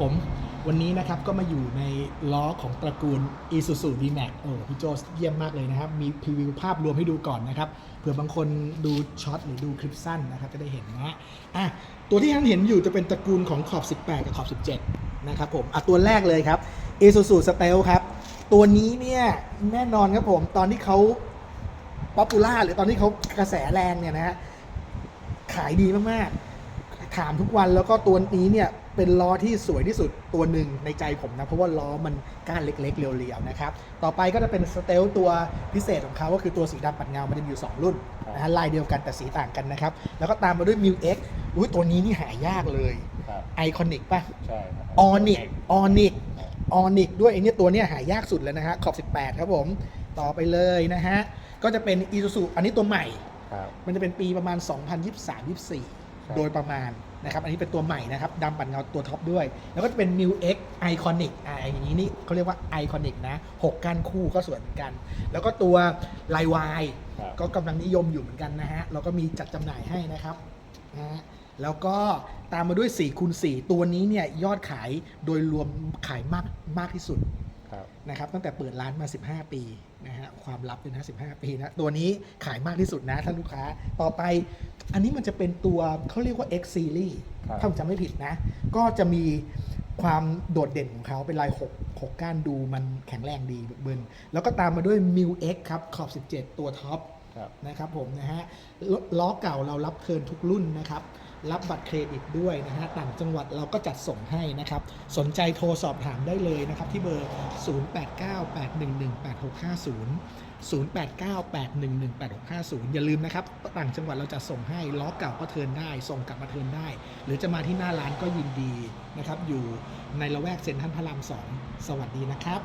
ผมวันนี้นะครับก็มาอยู่ในล้อของตระกูล Isuzu D-Max โอ้พี่โจเยี่ยมมากเลยนะครับ มีพรีวิวภาพรวมให้ดูก่อนนะครับ เผื่อบางคนดูช็อตหรือดูคลิปสั้นนะครับจะได้เห็นนะอะตัวที่ท่านเห็นอยู่จะเป็นตระกูลของขอบ 18 กับขอบ 17 นะครับผมอะตัวแรกเลยครับ Isuzu Stealth ครับ ตัวนี้เนี่ยแน่นอนครับผมตอนที่เขาป๊อปปูล่าหรือตอนที่เขากระแสแรงเนี่ยนะฮะขายดีมากๆ ถามทุกวันแล้วก็ตัวนี้เนี่ยเป็นล้อที่สวยที่สุดตัวหนึ่งในใจผมนะ เพราะว่าล้อมันก้านเล็กๆเรียวๆนะครับ ต่อไปก็จะเป็นสเตลตัวพิเศษของเขาก็คือตัวสีดำปัดเงา มันจะมีอยู่ 2 รุ่นนะฮะลายเดียวกันแต่สีต่างกันนะครับ แล้วก็ตามมาด้วย m ิ X อุ้ยตัวนี้นี่หายากเลยครับไอคอนิกป่ะใช่ครับออนิกออนิกออนิกด้วยไอเนี่ยตัวเนี้ยหายากสุดเลยนะฮะขอบ 18 ครับผมต่อไปเลยนะฮะก็จะเป็น Isuzu อันนี้ตัวใหม่ครับมันจะเป็นปีประมาณ 2023-24 โดยประมาณนะครับ อันนี้เป็นตัวใหม่นะครับดำปัดเงาตัวท็อปด้วย แล้วก็จะเป็น m ิ X Iconic อ่าอย่างนี้นี่เขาเรียกว่า Iconic นะ6ก้านคู่ก็สวยเหมือนกัน แล้วก็ตัวลายวายครับก็กำลังนิยมอยู่เหมือนกันนะฮะเราก็มีจัดจำหน่ายให้นะครับนะฮะแล้วก็ตามมาด้วย4คูณ4ตัวนี้เนี่ยยอดขายโดยรวมขายมากมากที่สุดครับ นะครับตั้งแต่เปิดร้านมา 15 ปีนะฮะความลับเลยนะ15 ปีนะตัวนี้ขายมากที่สุดนะท่านลูกค้าต่อไป อันนี้มันจะเป็นตัวเขาเรียกว่า X Series ครับถ้าผมจำไม่ผิดนะ ก็จะมีความโดดเด่นของเขาเป็นลาย6 6ก้านดูมันแข็งแรงดีเบิร์นแล้วก็ตามมาด้วย m ิ X ครับขอบ 17 ตัวท็อป ครับนะครับผมนะฮะล้อเก่าเรารับเทินทุกรุ่นนะครับ รับบัตรเครดิตด้วยนะฮะต่างจังหวัดเราก็จัดส่งให้นะครับ สนใจโทรสอบถามได้เลยนะครับที่เบอร์ 0898118650 0898118650 อย่าลืมนะครับ ต่างจังหวัดเราจะส่งให้ล้อเก่าก็เทินได้ ส่งกลับมาเทินได้ หรือจะมาที่หน้าร้านก็ยินดีนะครับ อยู่ในละแวกเซ็นทรัลพระราม2สวัสดีนะครับ